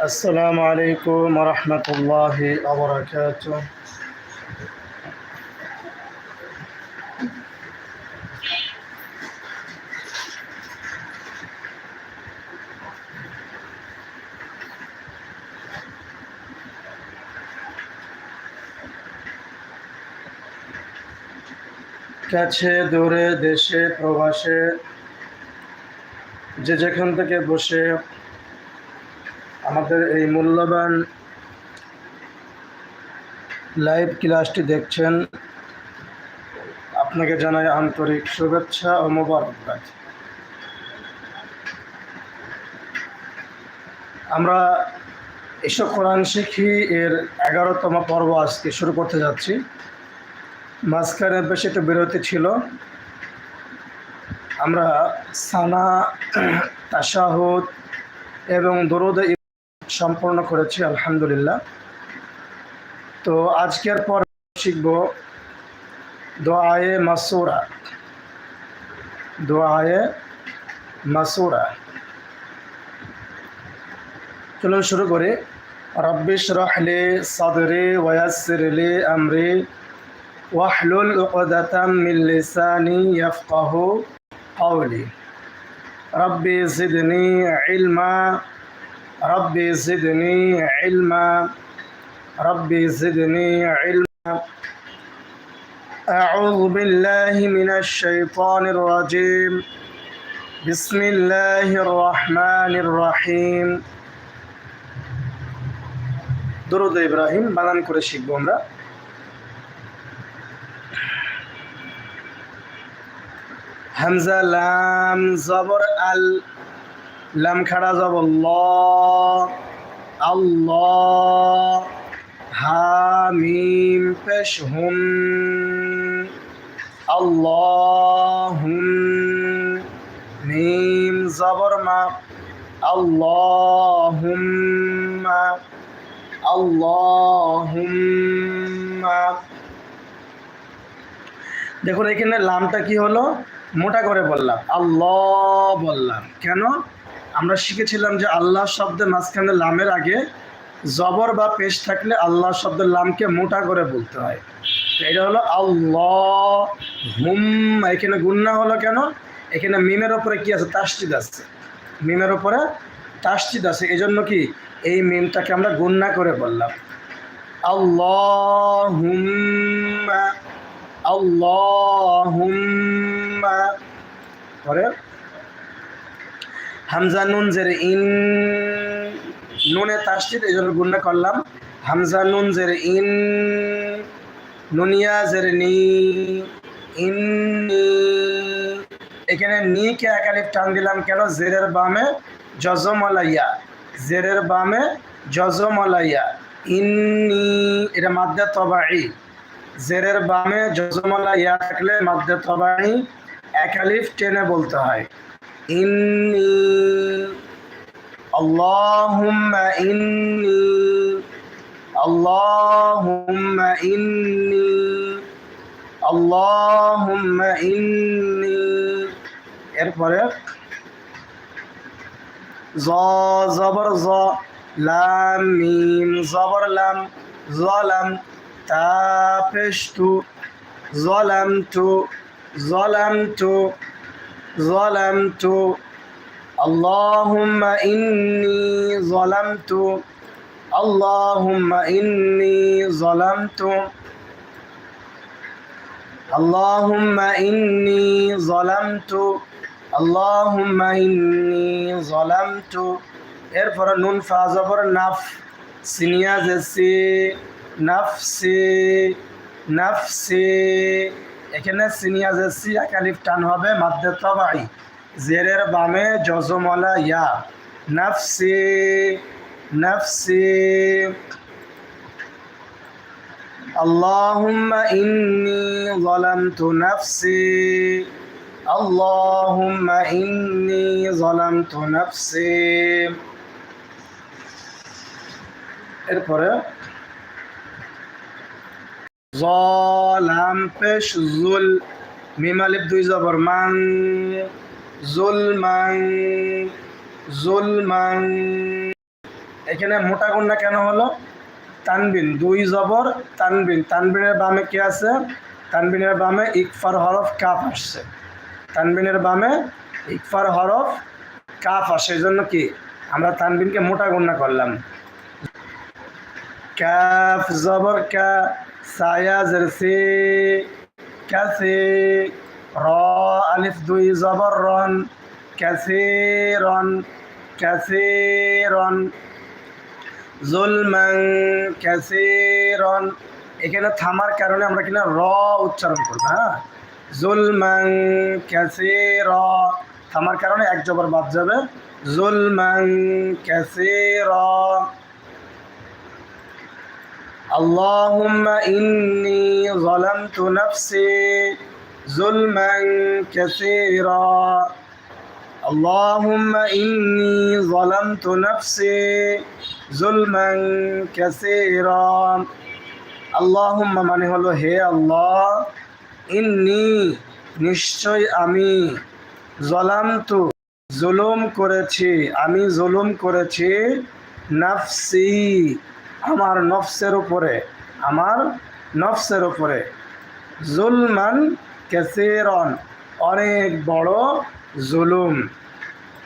السلام عليكم ورحمة الله وبركاته কাছে দূরে দেশে প্রবাসে যে যেখান থেকে বসে আমাদের এই মূল্যবান লাইভ ক্লাসটি দেখছেন। আপনাকে জানাই আন্তরিক শুভেচ্ছা ও মোবারকবাদ। আমরা এসব কোরআন শিখি, এর এগারোতম পর্ব আজকে শুরু করতে যাচ্ছি। মাঝখানে বেশ একটু বিরতি ছিল। আমরা সানা, তাশাহুদ এবং দরুদ সম্পূর্ণ করেছি আলহামদুলিল্লাহ তো আজকের পর শিখব দোয়ায়ে মাসুরা দোয়ায়ে মাসুরা চলুন শুরু করি রব্বিশ রহলে সদরে ওয়াসিরলে আমরে واحلل عقدة من لساني يفقه قولي ربي زدني علما ربي زدني علما ربي زدني علما أعوذ بالله من الشيطان الرجيم بسم الله الرحمن الرحيم درود إبراهيم বানান করে শিখবো আমরা হামজা লাম জবর আল লাম খাড়া জব ল আল্লাহ হা মিম পেশ হুম আল্লাহুম মিম জবর মা আল্লাহুম্মা। দেখুন, এখানে লামটা কি হলো? মোটা করে বললাম, আল্লাহ বললাম। কেন? আমরা শিখেছিলাম যে আল্লাহ শব্দের মাঝখানে লামের আগে জবর বা পেশ থাকলে আল্লাহ শব্দের লামকে মোটা করে বলতে হয়। তো এটা হলো আল্লাহ হুম এখানে গুন্না হলো কেন? এখানে মিমের ওপরে কি আছে? তাসজিদ আছে। মিমের ওপরে তাসজিদ আছে। এই জন্য কি? এই মিমটাকে আমরা গুন্না করে বললাম। আল্লাহ হুম আল্লাহুম্মা। পরে হামজা নুন জের ইন নুনে তাসজিদ এই জন্য গুণনা করলাম। হামজা নুন জের ইন নুনিয়া জের নি ইন্নি এখানে নি কে একালিফ টান দিলাম কেন? জেরের বামে জজমলাইয়া। জেরের বামে জজমলাইয়া। ইন্নি এটা মাদ্দা তবাই জেরের বামে জজমালা ইয়া থাকলে মাদ্দে তবাই একালিফ টেনে বলতে হয়। ইন্নি আল্লাহুম্মা ইন্নি আল্লাহুম্মা ইন্নি আল্লাহুম্মা ইন্নি এরপরে জ জবর জ লাম মিম জবর লাম জলাম تابشت ظلمت ظلمت ظلمت اللهم إني ظلمت اللهم إني ظلمت اللهم إني ظلمت اللهم إني ظلمت এরপর নুন ফা জবর নাফ সিনিয়া জেসি নাফসি নাফসি এখানে সিনিয়া জেসি একালিফ টান হবে মাদ্দে তবাই জেরের বামে জজমলা ইয়া নাফসি নাফসি اللهم إني ظلمت نفسي اللهم إني ظلمت نفسي এরপরে জলাম পেশ জুল মিমালিপ দুই জবর মান জুল মান জুল মান এখানে মোটা গুন্না কেন হলো? তানবিন, দুই জবর, তানবিন। তানবিনের বামে কি আছে? তানবিনের বামে ইকফার হরফ কাফ আসছে। তানবিনের বামে ইকফার হরফ কাফ আসে। এই জন্য কি? আমরা তানবিনকে মোটা গুন্না করলাম। কাফ জবর কা সায়া জারসি কাসে র, আলিফ দুই, জবর রন কাসিরন কাসিরন জুলমান কাসিরন এখানে থামার কারণে আমরা কিনা র উচ্চারণ করব হ্যাঁ? জুলমান কাসির থামার কারণে এক জবর বাদ যাবে। জুলমান কাসির اللهم إني ظلمت نفسي ظلما كثيرا اللهم إني ظلمت نفسي ظلما كثيرا اللهم মানে হলো হে আল্লাহ ইন্নি নিশ্চয় আমি জলামতু জুলুম করেছি আমি জুলুম করেছি নাফসি আমার নফসের উপরে, আমার নফসের উপরে জুলমান কেসিরন, অনেক বড় জুলুম।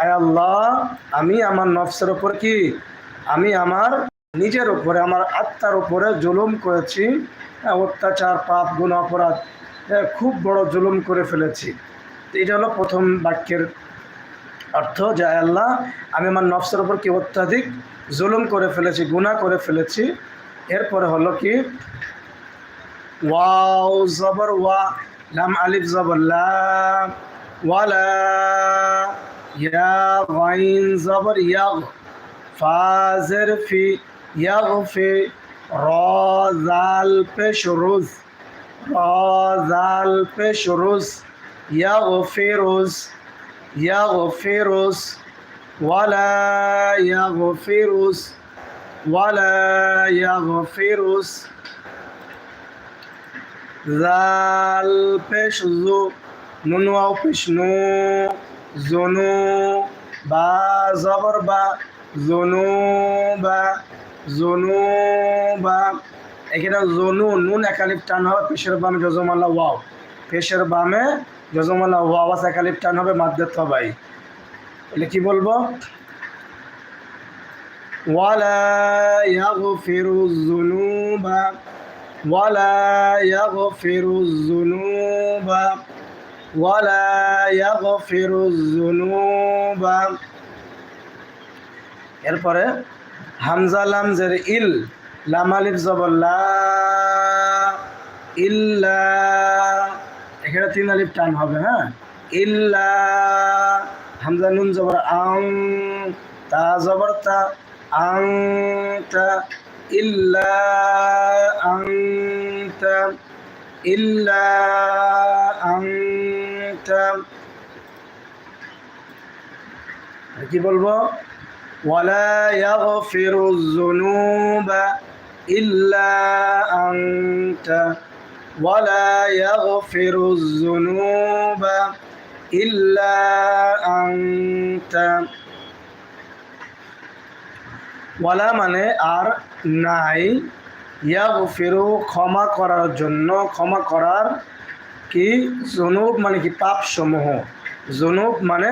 আয় আল্লাহ, আমি আমার নফসের উপর কি? আমি আমার নিজের উপরে, আমার আত্মার উপরে জুলুম করেছি, অত্যাচার, পাপ গুণ অপরাধ খুব বড় জুলুম করে ফেলেছি। এটা হলো প্রথম বাক্যের অর্থ, যে আল্লাহ, আমি আমার নফসের উপর কি অত্যাধিক জুলুম করে ফেলেছি, গুনাহ করে ফেলেছি। এরপরে হলো কি? ওয়াও জবর, ওয়া লাম আলিফ জবর, লা, ওয়ালা, ইয়া গাইন জবর, ইয়াগ, ফাজের ফি, ইয়াগ ফি, র, জাল, পেশ, রুজ, র, জাল, পেশ, রুজ, ইয়াগ ফিরুজ ইয়াগ ফিরুজ ولا يغفرس ولا يغفرس জাল পেশ জু নুনু আও পেশ নু জনু বা জবর বা জনু বা জনু বা এখানে জনু নুন একালিপ টান হবে পেশের বামে জজমাল্লা ওয়াও পেশের বামে আছে একালিপ টান হবে মাদ্দে তবাই তাহলে কি বলব? ওয়ালা ওয়ালা ওয়ালা এরপরে হামজা লাম জের ইল, লাম আলিফ জবর লা ইল্লা এখানে তিন আলিফ টান হবে হ্যাঁ ইল্লা হামজা নুন জবর আং তা জবর তা আং তা ইল্লা আং তা ইল্লা আং তা কি বলবো ولا يغفر الذنوب إلا أنت ولا يغفر الذنوب إلا أنت ওয়ালা মানে আর নাই ইয়াগ ফেরু ক্ষমা করার জন্য ক্ষমা করার কি জনুব মানে কি পাপ সমূহ জনুব মানে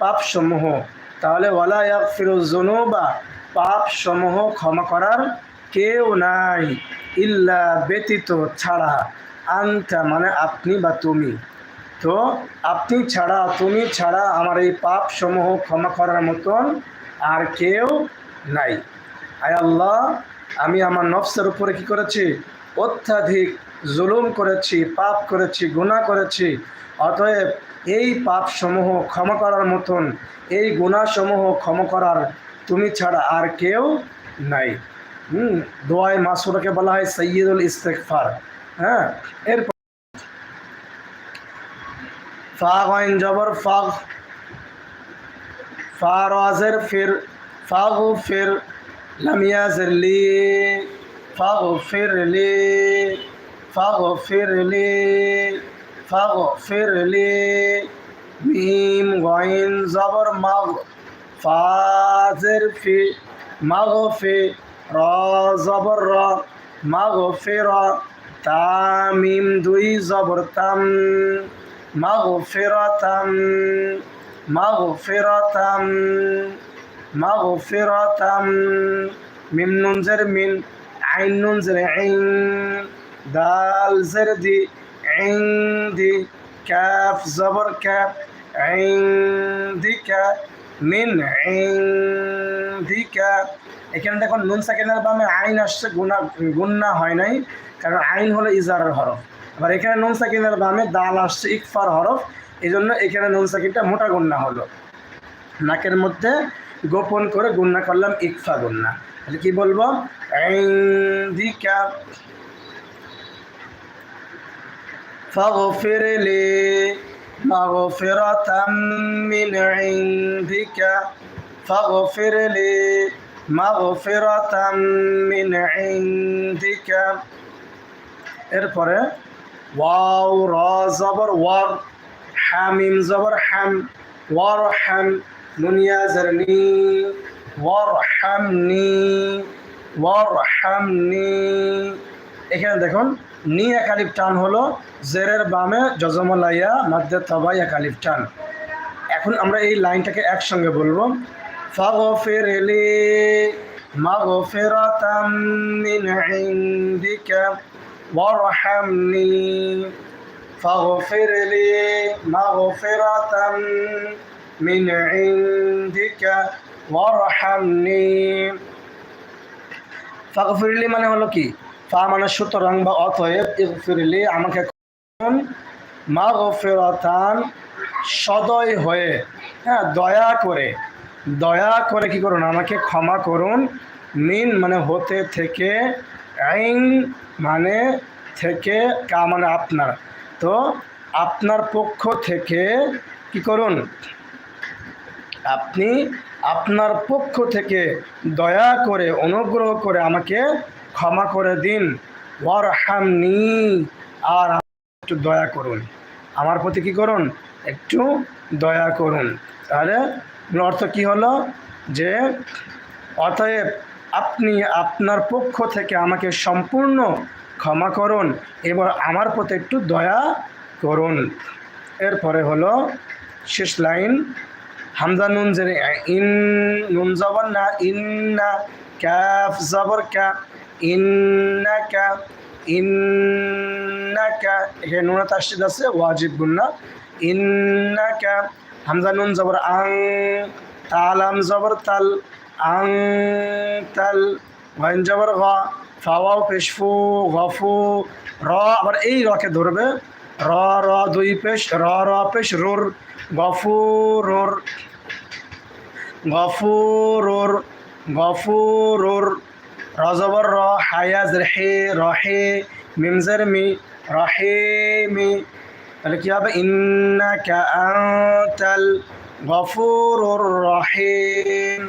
পাপ সমূহ তাহলে ওয়ালা ইয়াগ ফেরু জনুবা পাপ সমূহ ক্ষমা করার কেউ নাই ইল্লা ব্যতীত ছাড়া আনতা মানে আপনি বা তুমি। তো আপনি ছাড়া, তুমি ছাড়া আমার এই পাপ সমূহ ক্ষমা করার মতন আর কেউ নাই। আয় আল্লাহ, আমি আমার নফসের উপরে কি করেছি? অত্যাধিক জুলুম করেছি, পাপ করেছি, গুনাহ করেছি। অতএব এই পাপ সমূহ ক্ষমা করার মতন, এই গুণাসমূহ ক্ষমা করার তুমি ছাড়া আর কেউ নাই। হুম, দোয়ায় মাসুরকে বলা হয় সৈয়দুল ইস্তেকফার হ্যাঁ এরপর ফাগ আইন জবর ফাগ ফারাজের ফির, ফাগ ফির লামিয়াজের লি, ফাগ ফির লি, ফাগ ফির লি, ফাগ ফির লি, মিম গইন জবর মাগ, ফাজের ফি মাগফি র জবর র মাগফির তামিম দুই জবর তাম মাগফিরাতাম মাগফিরাতাম মাগফিরাতাম, মিম নুন জের মিন, আইন নুন জের আইন, দাল জের দি আইন দি আইন দিকা মিন আইন দিকা এখানে দেখুন নুন সাকিনের বামে আইন আসছে, গুণা গুন্না হয় নাই। কারণ আইন হলো ইজারের হরফ আবার এখানে নুন সাকিনের বামে দাল আসছে ইকফার হরফ এই জন্য এখানে নুন সাকিনটা মোটা গুন্না হলো নাকের মধ্যে গোপন করে গুন্না করলাম ইকফা গুন্না তাহলে কি বলবো দিকা فاغفر لي مغفرة من عندك فاغفر لي مغفرة من عندك এরপরে ওয়াও, র জবর, ওয়ার, হামিম জবর, হাম, ওয়ার, হাম, নুনিয়া জরনি, ওয়ার হামনি ওয়ার হামনি এখানে দেখুন, নি একালিপ টান হলো জেরের বামে জজমলাইয়া মাদ্দে তবাই একালিপ টান। এখন আমরা এই লাইনটাকে একসঙ্গে বলব। ফাগফির লি মাগফিরাতাম মিন ইনদিকা وارحمني فاغفر لي مغفرة من عندك وارحمني ফাগফিরলি মানে হলো কি ফা মানে সুতরাং বা অতএব ইগফিরলি আমাকে করুন মা গফিরাতান সদয় হয়ে হ্যাঁ দয়া করে দয়া করে কি করুন আমাকে ক্ষমা করুন মিন মানে হতে থেকে আইন মানে থেকে কা মানে আপনার। তো আপনার পক্ষ থেকে কি করুন? আপনি আপনার পক্ষ থেকে দয়া করে, অনুগ্রহ করে আমাকে ক্ষমা করে দিন। ওয়ার হামনি আর একটু দয়া করুন। আমার প্রতি কি করুন? একটু দয়া করুন। তাহলে অর্থ কি হলো? যে অতএব আপনি আপনার পক্ষ থেকে আমাকে সম্পূর্ণ ক্ষমা করুন, এবার আমার প্রতি একটু দয়া করুন। এরপরে হলো শেষ লাইন, হামজা নুন জেরে ইন নুন জবর না, ইন্না ক্যাফ জবর ক্যা ইন্নাকা ইন্নাকা এখানে নুনা তাসিদ আছে ওয়াজিব গুন্না ইন্নাকা হামজা নুন জবর আং, তালাম জবর তাল আং তাল গয়েন জবর গ ফাওয়াও পেশফু গফু র, আবার এই রকে ধরবে। র র, দুই পেশ, র র, পেশ, রোর গফুরোর গফুরোর গফুরোর রজবর র হায়াজ হে রহে মিমজের মি রহে, মি। তাহলে কী হবে? ইন্নাকা আনতাল গফুরুর রহিম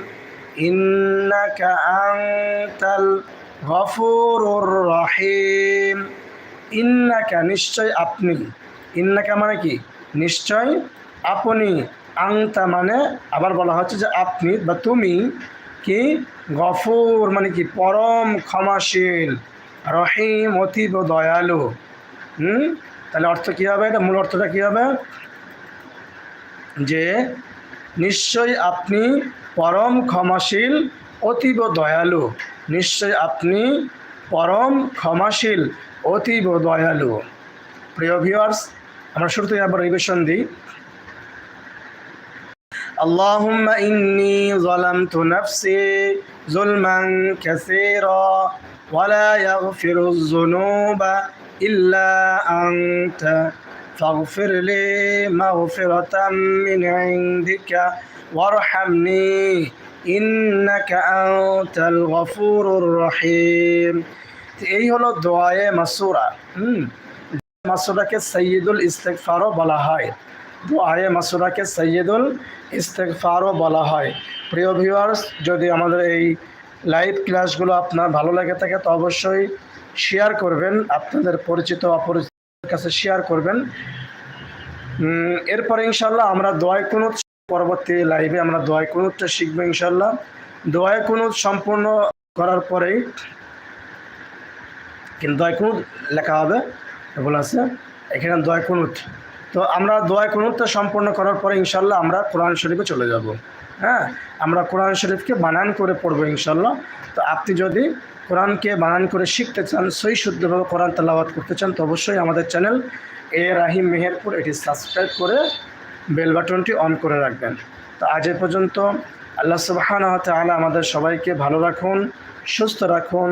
ইন্নাকা আনতাল গফুরুর রহিম। ইন্নাকা নিশ্চয় আপনি। ইন্নাকা মানে কি? নিশ্চয় আপনি। আংতা মানে আবার বলা হচ্ছে যে আপনি বা তুমি কি? গফুর মানে কি? পরম ক্ষমাশীল, রহিম, অতীব দয়ালু। হুম? তাহলে অর্থ কী হবে? এটা মূল অর্থটা কী হবে? যে নিশ্চয় আপনি পরম ক্ষমাশীল অতীব দয়ালু নিশ্চয় আপনি পরম ক্ষমাশীল অতীব দয়ালু প্রিয় ভিউয়ার্স আমরা শুরুতে আবার রিভিশন দিই اللهم إني ظلمت نفسي ظلما كثيرا ولا يغفر الذنوب إلا أنت فاغفر لي مغفرة من عندك وارحمني إنك أنت الغفور الرحيم এই হলো দোয়ায়ে মাসুরা হুম মাসুরাকে সৈয়দুল ইস্তেকফারও বলা হয় দোয়ায়ে মাসুরাকে সৈয়দুল ইস্তেকফারও বলা হয় প্রিয় ভিউয়ার্স যদি আমাদের এই লাইভ ক্লাসগুলো আপনার ভালো লাগে থাকে তো অবশ্যই শেয়ার করবেন আপনাদের পরিচিত অপরিচিতের কাছে শেয়ার করবেন উম, এরপরে ইনশাল্লাহ আমরা দোয়াই কুনুত পরবর্তী লাইভে আমরা দোয়াই কুনুতটা শিখব ইনশাল্লাহ দোয়ায় কুনুত সম্পূর্ণ করার পরেই কিন্তু দয় কুনুত লেখা হবে বলে আছে। এখানে দয় কুনুত। তো আমরা দোয়া কুনুতটা সম্পূর্ণ করার পরে ইনশাল্লাহ আমরা কোরআন শরীফে চলে যাব। হ্যাঁ আমরা কোরআন শরীফকে বানান করে পড়ব ইনশাল্লাহ তো আপনি যদি কোরআনকে বানান করে শিখতে চান সই শুদ্ধভাবে কোরআন তেলাওয়াত করতে চান, তো অবশ্যই আমাদের চ্যানেল এ রাহিম মেহেরপুর এটি সাবস্ক্রাইব করে বেল বাটনটি অন করে রাখবেন। তো আজ এ পর্যন্ত আল্লাহ সুবাহান আমাদের সবাইকে ভালো রাখুন, সুস্থ রাখুন।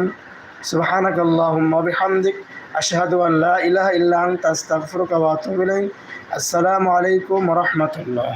সুবাহানাক আল্লাহুম্মা বিহামদিক, আশহাদু আন লা ইলাহা ইল্লা আনতা, আস্তাগফিরুকা ওয়া আতুবু ইলাইক। আসসালামু আলাইকুম রাহমাতুল্লাহ।